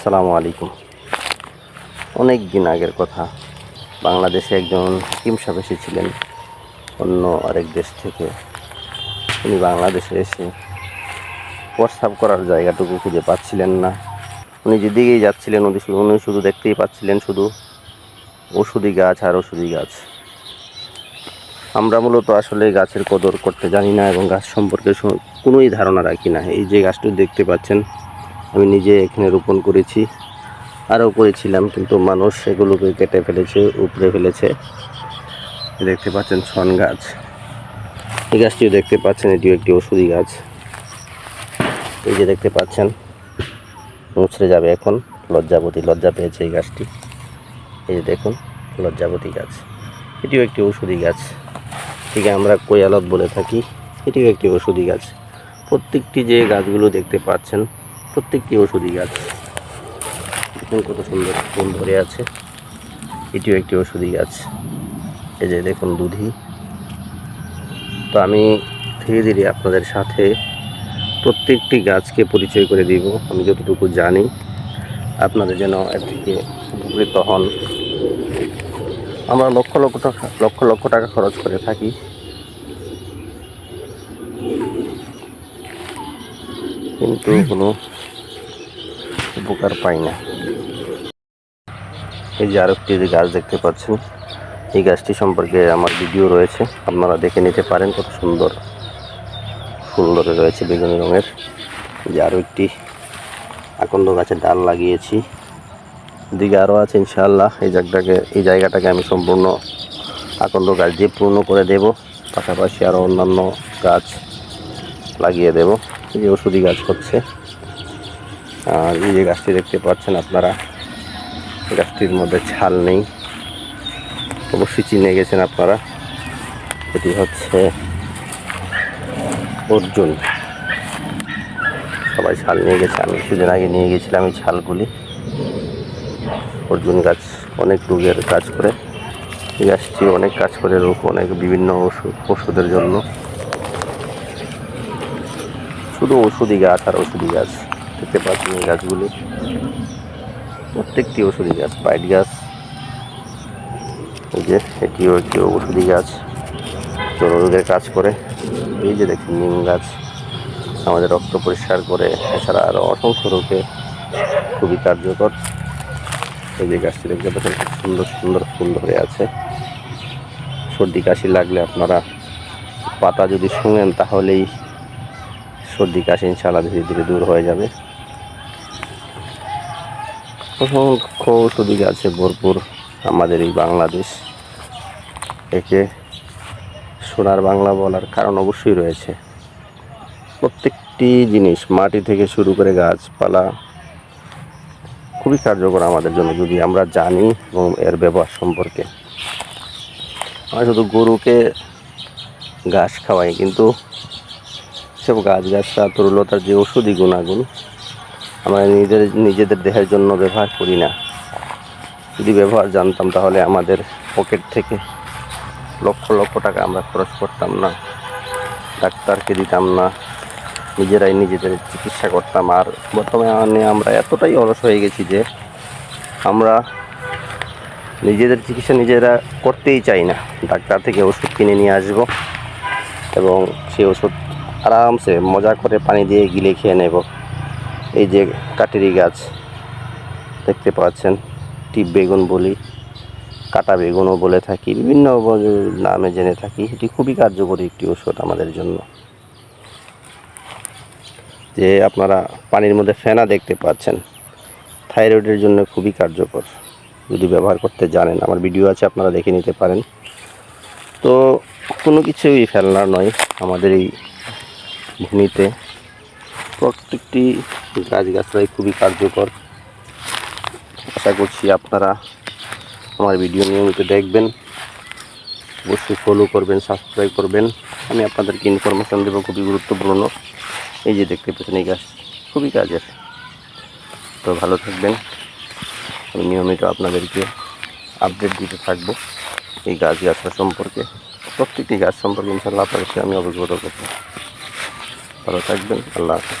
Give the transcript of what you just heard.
আসসালামু আলাইকুম। অনেক দিন আগের কথা, বাংলাদেশে একজন হাকিম সাহেব এসেছিলেন, অন্য আরেক দেশ থেকে। উনি বাংলাদেশে এসে প্রস্রাব করার জায়গাটুকু খুঁজে পাচ্ছিলেন না। উনি যেদিকেই যাচ্ছিলেন, উনি শুধু উনি শুধু দেখতেই পাচ্ছিলেন শুধু ওষুধি গাছ আর ওষুধি গাছ। আমরা মূলত আসলে গাছের কদর করতে জানি না এবং গাছ সম্পর্কে কোনোই ধারণা রাখি না। এই যে গাছটি দেখতে পাচ্ছেন আমি নিজে এখানে রোপণ করেছি, আরও করেছিলাম, কিন্তু মানুষ এগুলোকে কেটে ফেলেছে, উপড়ে ফেলেছে। দেখতে পাচ্ছেন ছন গাছ। এই গাছটিও দেখতে পাচ্ছেন, এটিও একটি ওষুধি গাছ। এই যে দেখতে পাচ্ছেন, মুছড়ে যাবে এখন, লজ্জাবতী, লজ্জা পেয়েছে এই গাছটি। এই যে দেখুন, লজ্জাবতী গাছ। এটিও একটি ওষুধি গাছ। ঠিক আমরা কোয়ালত বলে থাকি, এটিও একটি ওষুধি গাছ। প্রত্যেকটি যে গাছগুলো দেখতে পাচ্ছেন প্রত্যেকটি ওষুধি গাছ দেখুন কত সুন্দর ফুল ধরে আছে। এটিও একটি ওষুধি গাছ এই যে দেখুন দুধি তো আমি ধীরে ধীরে আপনাদের সাথে প্রত্যেকটি গাছকে পরিচয় করে দিব। আমি যতটুকু জানি আপনাদের যেন এর থেকে উপকৃত হন। আমরা লক্ষ লক্ষ টাকা, লক্ষ লক্ষ টাকা খরচ করে থাকি। কিন্তু কোনো উপকার পাই না। এই যে আরেকটি যে গাছ দেখতে পাচ্ছেন এই গাছটি সম্পর্কে আমার ভিডিও রয়েছে। আপনারা দেখে নিতে পারেন কত সুন্দর ধরে রয়েছে বেগুনি রঙের। যে আরও একটি আকন্দ গাছের ডাল লাগিয়েছি। দিকে আরও আছে ইনশাআল্লাহ। এই জায়গাটাকে এই জায়গাটাকে আমি সম্পূর্ণ আকন্দ গাছ দিয়ে পূর্ণ করে দেব। পাশাপাশি আরও অন্যান্য গাছ লাগিয়ে দেব। এই যে ওষুধি গাছ হচ্ছে। আর এই যে গাছটি দেখতে পাচ্ছেন আপনারা, গাছটির মধ্যে ছাল নেই। অবশ্যই চিনে গেছেন আপনারা। এটি হচ্ছে অর্জুন। সবাই ছাল নিয়ে গেছে, আমি কিছুদিন আগে নিয়ে গেছিলাম এই ছালগুলি। অর্জুন গাছ অনেক রোগের কাজ করে। এই গাছটি অনেক কাজ করে রোগ, অনেক বিভিন্ন ওষুধ, ওষুধের জন্য। শুধু ওষুধি গাছ আর ওষুধি গাছ। দেখতে পাচ্ছেন এই গাছগুলি। প্রত্যেকটি ওষুধি গাছ পাইট গাছ, এই যে এটিও একটি ওষুধি গাছ। জনরোগের কাজ করে। এই যে দেখুন, নিম গাছ আমাদের রক্ত পরিষ্কার করে, এছাড়া আরও অসংখ্য রোগে খুবই কার্যকর। এই যে গাছটি দেখতে পাচ্ছেন, খুব সুন্দর সুন্দর ফুল ধরে আছে। সর্দি কাশি লাগলে আপনারা পাতা যদি শুনেন তাহলেই সর্দি কাশি ইনশাআল্লাহ ধীরে ধীরে দূর হয়ে যাবে। অসংখ্য ওষুধি গাছে ভরপুর আমাদের এই বাংলাদেশ। একে সোনার বাংলা বলার কারণ অবশ্যই রয়েছে। প্রত্যেকটি জিনিস, মাটি থেকে শুরু করে গাছপালা খুবই কার্যকর আমাদের জন্য যদি আমরা জানি এবং এর ব্যবহার সম্পর্কে। আমরা শুধু গরুকে ঘাস খাওয়াই, কিন্তু সব গাছ গাছরা তরুলতার যে ওষুধি গুণাগুণ আমরা নিজেদের নিজেদের দেহের জন্য ব্যবহার করি না। যদি ব্যবহার জানতাম তাহলে আমাদের পকেট থেকে লক্ষ লক্ষ টাকা আমরা খরচ করতাম না। ডাক্তারকে দিতাম না। নিজেরাই নিজেদের চিকিৎসা করতাম। আর বর্তমানে আমরা এতটাই অলস হয়ে গেছি যে আমরা নিজেদের চিকিৎসা নিজেরা করতেই চাই না। ডাক্তার থেকে ওষুধ কিনে নিয়ে আসব এবং সেই ওষুধ আরামসে মজা করে পানি দিয়ে গিলে খেয়ে নেব। এই যে কাটেরি গাছ দেখতে পাচ্ছেন, টিপ বেগুন বলি, কাটা বেগুনও বলে থাকি, বিভিন্ন নামে জেনে থাকি। এটি খুবই কার্যকরী একটি ওষুধ আমাদের জন্য। যে আপনারা পানির মধ্যে ফেনা দেখতে পাচ্ছেন, থাইরয়েডের জন্য খুবই কার্যকর। যদি ব্যবহার করতে জানেন, আমার ভিডিও আছে, আপনারা দেখে নিতে পারেন। তো কোনো কিছুই ফেলনার নয় আমাদের এই ভূমিতে। প্রত্যেকটি গাছগাছলাই খুবই কার্যকর। আশা করছি আপনারা আমার ভিডিও নিয়মিত দেখবেন, অবশ্যই ফলো করবেন সাবস্ক্রাইব করবেন। আমি আপনাদেরকে ইনফরমেশান দেবো খুবই গুরুত্বপূর্ণ। এই যে দেখতে পেয়েছেন এই গাছ খুবই কাজের। তো ভালো থাকবেন। আমি নিয়মিত আপনাদেরকে আপডেট দিতে থাকব এই গাছ গাছটা সম্পর্কে। প্রত্যেকটি গাছ সম্পর্কে ইনশাল্লাহ আপনাদের সাথে আমি অবগত করব ভালো থাকবেন, আল্লাহ হাফেজ।